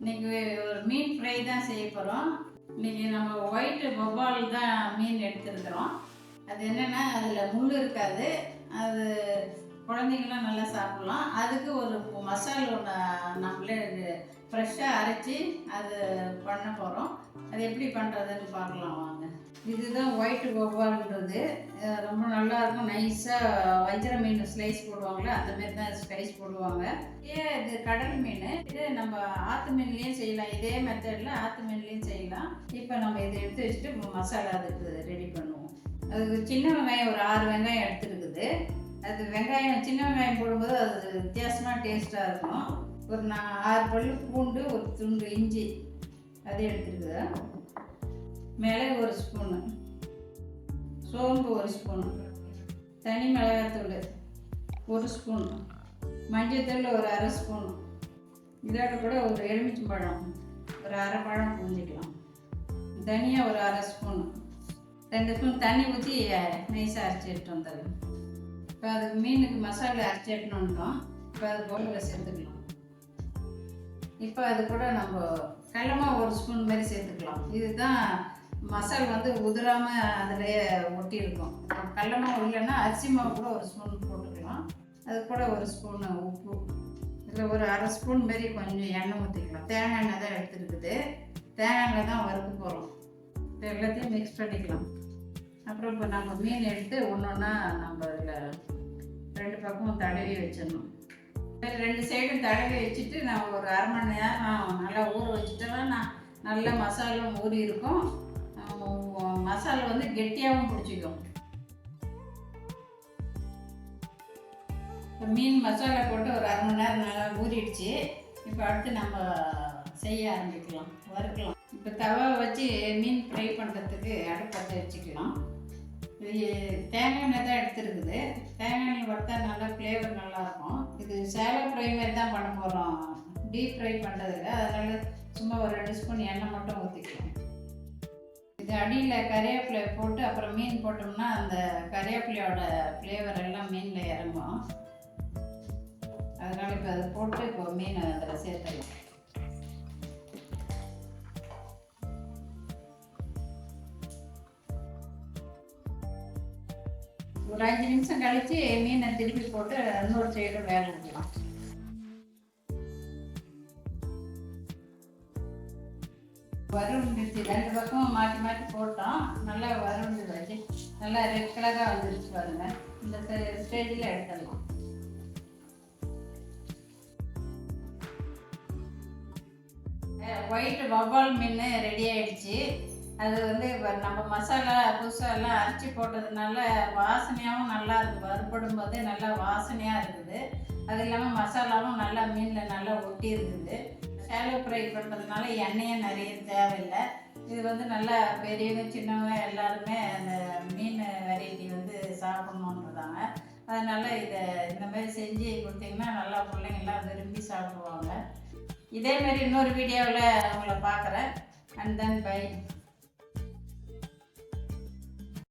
இன்னைக்கு ஒரு மீன் ஃப்ரை தான் செய்ய போகிறோம் இன்னைக்கு நம்ம ஒயிட் வவ்வால் தான் மீன் எடுத்துருக்குறோம். அது என்னென்னா அதில் முள் இருக்காது. அது குழந்தைங்களாம் நல்லா சாப்பிடலாம். அதுக்கு ஒரு மசாலோட ஒன்று நம்மளே ஃப்ரெஷ்ஷாக அரைச்சி அது பண்ண போகிறோம் அது எப்படி பண்ணுறதுன்னு பார்க்கலாம் வாங்க. இதுதான் ஒயிட் வவ்வால்ன்றது. ரொம்ப நல்லா இருக்கும். நைஸாக வஞ்சர மீன் ஸ்லைஸ் போடுவாங்களே அந்த மாதிரி தான் ஸ்லைஸ் போடுவாங்க. ஏன் இது கடல் மீன். இது நம்ம ஆற்று மீன்லேயும் செய்யலாம். இதே மெத்தடில் ஆற்று மீன்லேயும் செய்யலாம். இப்போ நம்ம இதை எடுத்து வச்சுட்டு மசாலா அதுக்கு ரெடி பண்ணுவோம். அதுக்கு சின்ன வெங்காயம் ஒரு ஆறு வெங்காயம் எடுத்துருக்குது. அது வெங்காயம் சின்ன வெங்காயம் போடும்போது அது வித்தியாசமாக டேஸ்ட்டாக இருக்கும். ஒரு நான் ஆறு பல்லு பூண்டு ஒரு துண்டு இஞ்சி அது எடுத்துருக்குது. மிளகு ஒரு ஸ்பூனு. சோம்பு ஒரு ஸ்பூனு. தனி மிளகாத்தூள் ஒரு ஸ்பூன். மஞ்சத்தூள் ஒரு அரை ஸ்பூன். இதோட கூட ஒரு எலுமிச்சம்பழம் ஒரு அரை பழம் புரிஞ்சிக்கலாம் தனியாக ஒரு அரை ஸ்பூன். ரெண்டு ஸ்பூன் தண்ணி ஊற்றி நைஸாக அரைச்சி எடுத்து வந்துடலாம். இப்போ அதுக்கு மீனுக்கு மசாலா அரைச்சி எடுத்துன்னு இப்போ அது பொருளை சேர்த்துக்கலாம். இப்போ அது கூட நம்ம கடலமா ஒரு ஸ்பூன் மாதிரி சேர்த்துக்கலாம். இதுதான் மசால் வந்து உதிராமல் அதிலேயே ஒட்டி இருக்கும் இல்லைன்னா அரிசி மாவு கூட ஒரு ஸ்பூன் போட்டுக்கலாம். அது கூட ஒரு ஸ்பூன் உப்பு. இதில் ஒரு அரை ஸ்பூன் மாரி கொஞ்சம் எண்ணெய் ஊற்றிக்கலாம் தேங்காய் எண்ணெய் தான் எடுத்துருக்குது. தேங்காய் எண்ணெய் தான் வறுக்க போகிறோம் இப்போ எல்லாத்தையும் மிக்ஸ் பண்ணிக்கலாம். அப்புறம் இப்போ நம்ம மீன் எடுத்து ஒன்று ஒன்றா நம்ம இதில் ரெண்டு பக்கமும் தடவி வச்சிடணும். ரெண்டு சைடும் தடவி வச்சுட்டு நான் ஒரு அரை மணி நேரம் நல்லா ஊற வச்சுட்டேன்னா நான் நல்லா மசாலும் ஊறி இருக்கும். மசாலா வந்து கெட்டியாகவும் பிடிச்சிக்கும். இப்போ மீன் மசாலா போட்டு ஒரு அரை மணி நேரம் நல்லா ஊறிடுச்சு. இப்போ அடுத்து நம்ம செய்ய ஆரம்பிக்கலாம் வறுக்கலாம். இப்போ தவா வச்சு மீன் ஃப்ரை பண்ணுறதுக்கு அடுப்பத்தை வச்சுக்கலாம். இது தேங்காய் எண்ணெய் தான் எடுத்துருக்குது. தேங்காய் எண்ணெய் வறுத்தா நல்லா ஃப்ளேவர் நல்லாயிருக்கும். இது சேலை ஃப்ரை மாதிரி தான் பண்ண போகிறோம் டீப் ஃப்ரை பண்ணுறதில்ல அதனால் சும்மா ஒரு ரெண்டு ஸ்பூன் எண்ணெய் மட்டும் ஊற்றிக்கலாம் இது அடியில் கறிவேப்பிலை போட்டு அப்புறம் மீன் போட்டோம்னா அந்த கறிவேப்பிலையோட ஃப்ளேவர் எல்லாம் மீனில் இறங்கும். அதனால் இப்போ அதை போட்டு இப்போ மீன் அதில் சேர்த்துக்கலாம். ஒரு அஞ்சு நிமிஷம் கழித்து மீனை திருப்பி போட்டு இன்னொரு சைடு வேக விடலாம் வருந்துச்சு ரெண்டு பக்கம் மாற்றி மாற்றி போட்டோம். நல்லா வருந்துதாச்சு நல்லா ரெட் கலராக வந்துருச்சு பாருங்க. இந்த ஸ்டேஜில் எடுத்துடலாம். ஒயிட் வவ்வால் மீன் ரெடி ஆயிடுச்சு. அது வந்து இப்போ நம்ம மசாலா புதுசாக எல்லாம் அரைச்சி போட்டதுனால வாசனையாகவும் நல்லா இருக்குது வறுபடும் போதே நல்லா வாசனையாக இருக்குது. அது இல்லாமல் மசாலாவும் நல்லா மீனில் நல்லா ஒட்டி இருக்குது. ஷாலோ ஃப்ரை பண்ணுறதுனால எண்ணெயும் நிறைய தேவையில்லை. இது வந்து நல்லா பெரியவங்க சின்னவங்க எல்லாருமே அந்த மீன் வெரைட்டி வந்து சாப்பிட்ணுன்றதாங்க. அதனால் இதை இந்த மாதிரி செஞ்சு கொடுத்தீங்கன்னா நல்லா பிள்ளைங்கள்லாம் விரும்பி சாப்பிடுவாங்க. இதே மாதிரி இன்னொரு வீடியோவில் உங்களை பார்க்குறேன். And then by